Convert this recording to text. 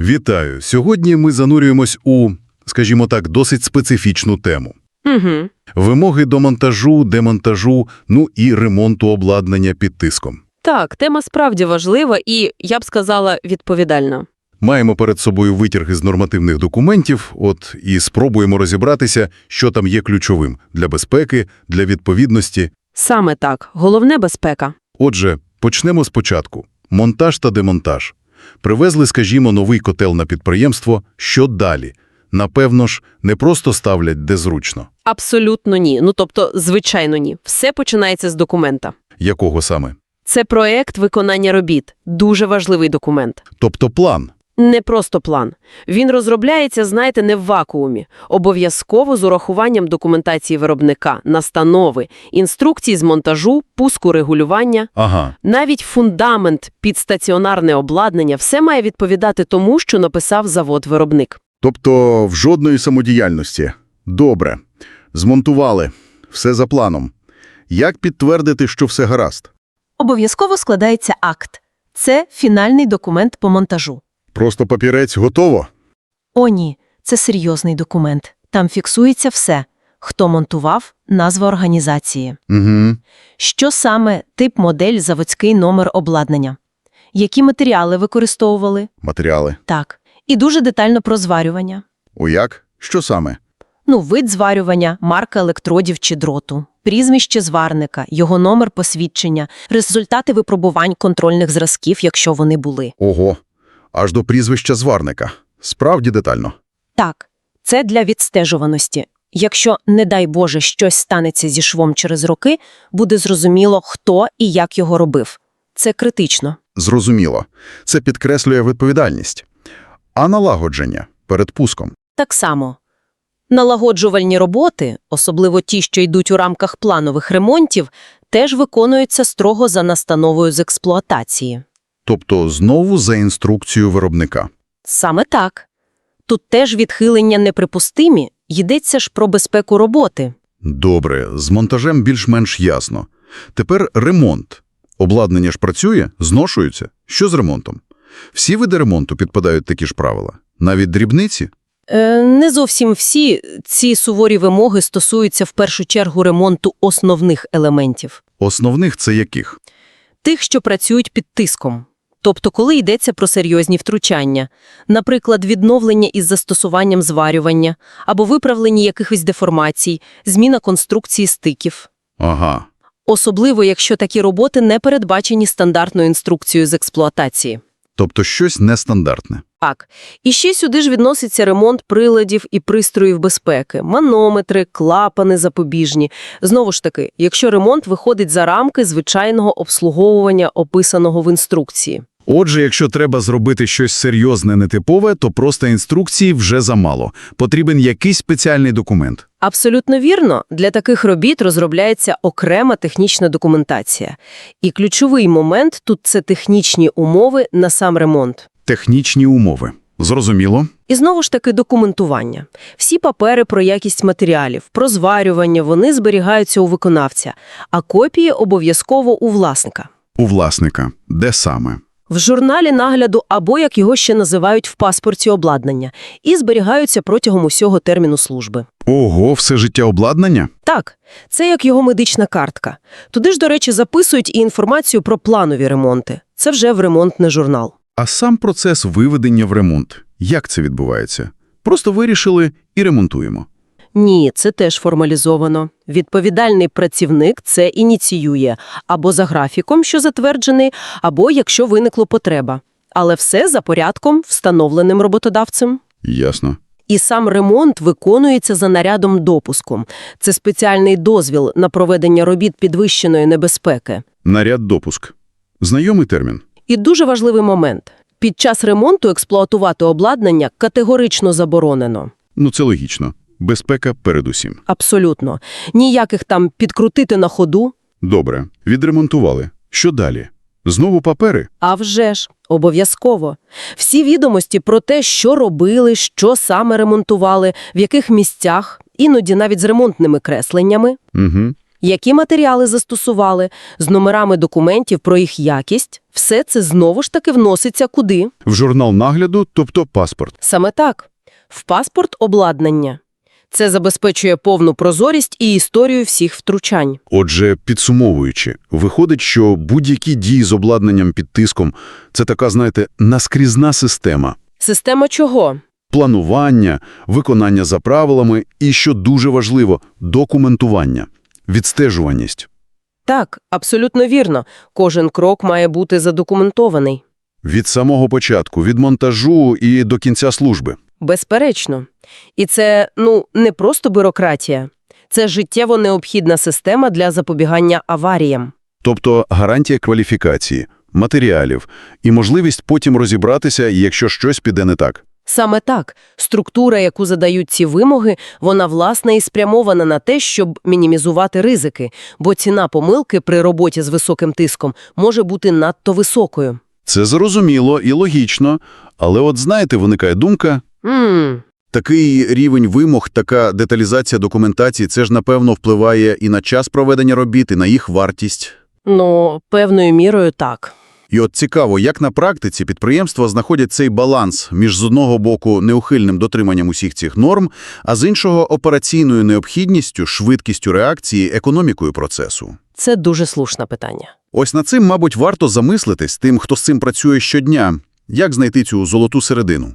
Вітаю! Сьогодні ми занурюємось у, скажімо так, досить специфічну тему. Угу. Вимоги до монтажу, демонтажу, ну і ремонту обладнання під тиском. Так, тема справді важлива і, я б сказала, відповідальна. Маємо перед собою витяги з нормативних документів, от і спробуємо розібратися, що там є ключовим для безпеки, для відповідності. Саме так. Головне – безпека. Отже, почнемо спочатку. Монтаж та демонтаж. Привезли, скажімо, новий котел на підприємство. Що далі? Напевно ж, не просто ставлять де зручно. Абсолютно ні. Ну, тобто, звичайно ні. Все починається з документа. Якого саме? Це проект виконання робіт. Дуже важливий документ. Тобто план. Не просто план. Він розробляється, знаєте, не в вакуумі. Обов'язково з урахуванням документації виробника, настанови, інструкцій з монтажу, пуску регулювання. Ага. Навіть фундамент, підстаціонарне обладнання – все має відповідати тому, що написав завод-виробник. Тобто в жодної самодіяльності. Добре. Змонтували. Все за планом. Як підтвердити, що все гаразд? Обов'язково складається акт. Це фінальний документ по монтажу. Просто папірець готово? О, ні, це серйозний документ. Там фіксується все. Хто монтував, назва організації. Угу. Що саме тип, модель, заводський номер обладнання. Які матеріали використовували? Матеріали. Так. І дуже детально про зварювання. О як? Що саме? Ну, вид зварювання, марка електродів чи дроту, прізвище зварника, його номер посвідчення, результати випробувань контрольних зразків, якщо вони були. Ого. Аж до прізвища зварника. Справді детально. Так, це для відстежуваності. Якщо, не дай Боже, щось станеться зі швом через роки, буде зрозуміло, хто і як його робив. Це критично. Зрозуміло. Це підкреслює відповідальність. А налагодження перед пуском. Так само. Налагоджувальні роботи, особливо ті, що йдуть у рамках планових ремонтів, теж виконуються строго за настановою з експлуатації. Тобто знову за інструкцією виробника. Саме так. Тут теж відхилення неприпустимі, йдеться ж про безпеку роботи. Добре, з монтажем більш-менш ясно. Тепер ремонт. Обладнання ж працює, зношується. Що з ремонтом? Всі види ремонту підпадають такі ж правила. Навіть дрібниці? Е, не зовсім всі ці суворі вимоги стосуються в першу чергу ремонту основних елементів. Основних це яких? Тих, що працюють під тиском. Тобто, коли йдеться про серйозні втручання, наприклад, відновлення із застосуванням зварювання або виправлення якихось деформацій, зміна конструкції стиків. Ага. Особливо, якщо такі роботи не передбачені стандартною інструкцією з експлуатації. Тобто щось нестандартне. Так. І ще сюди ж відноситься ремонт приладів і пристроїв безпеки, манометри, клапани запобіжні. Знову ж таки, якщо ремонт виходить за рамки звичайного обслуговування, описаного в інструкції. Отже, якщо треба зробити щось серйозне, нетипове, то просто інструкції вже замало. Потрібен якийсь спеціальний документ. Абсолютно вірно, для таких робіт розробляється окрема технічна документація. І ключовий момент тут – це технічні умови на сам ремонт. Технічні умови. Зрозуміло? І знову ж таки документування. Всі папери про якість матеріалів, про зварювання, вони зберігаються у виконавця, а копії обов'язково у власника. У власника. Де саме? В журналі нагляду або, як його ще називають, в паспорті обладнання, і зберігаються протягом усього терміну служби. Ого, все життя обладнання? Так, це як його медична картка. Туди ж, до речі, записують і інформацію про планові ремонти. Це вже в ремонтний журнал. А сам процес виведення в ремонт. Як це відбувається? Просто вирішили і ремонтуємо. Ні, це теж формалізовано. Відповідальний працівник це ініціює або за графіком, що затверджений, або якщо виникло потреба. Але все за порядком, встановленим роботодавцем. Ясно. І сам ремонт виконується за нарядом допуском. Це спеціальний дозвіл на проведення робіт підвищеної небезпеки. Наряд допуск. Знайомий термін. І дуже важливий момент. Під час ремонту експлуатувати обладнання категорично заборонено. Ну, це логічно. Безпека передусім. Абсолютно. Ніяких там підкрутити на ходу. Добре. Відремонтували. Що далі? Знову папери? А вже ж, обов'язково. Всі відомості про те, що робили, що саме ремонтували, в яких місцях, іноді навіть з ремонтними кресленнями. Угу. Які матеріали застосували, з номерами документів про їх якість. Все це знову ж таки вноситься куди? В журнал нагляду, тобто паспорт. Саме так. В паспорт обладнання. Це забезпечує повну прозорість і історію всіх втручань. Отже, підсумовуючи, виходить, що будь-які дії з обладнанням під тиском – це така, знаєте, наскрізна система. Система чого? Планування, виконання за правилами і, що дуже важливо, документування, відстежуваність. Так, абсолютно вірно. Кожен крок має бути задокументований. Від самого початку, від монтажу і до кінця служби. Безперечно. І це, ну, не просто бюрократія. Це життєво необхідна система для запобігання аваріям. Тобто гарантія кваліфікації, матеріалів і можливість потім розібратися, якщо щось піде не так. Саме так, структура, яку задають ці вимоги, вона власне і спрямована на те, щоб мінімізувати ризики, бо ціна помилки при роботі з високим тиском може бути надто високою. Це зрозуміло і логічно, але от знаєте, виникає думка, Ммм, такий рівень вимог, така деталізація документації, це ж, напевно, впливає і на час проведення робіт, і на їх вартість. ну, певною мірою так. І от цікаво, як на практиці підприємства знаходять цей баланс між з одного боку неухильним дотриманням усіх цих норм, а з іншого операційною необхідністю, швидкістю реакції, економікою процесу. Це дуже слушне питання. Ось над цим, мабуть, варто замислитись тим, хто з цим працює щодня, як знайти цю золоту середину.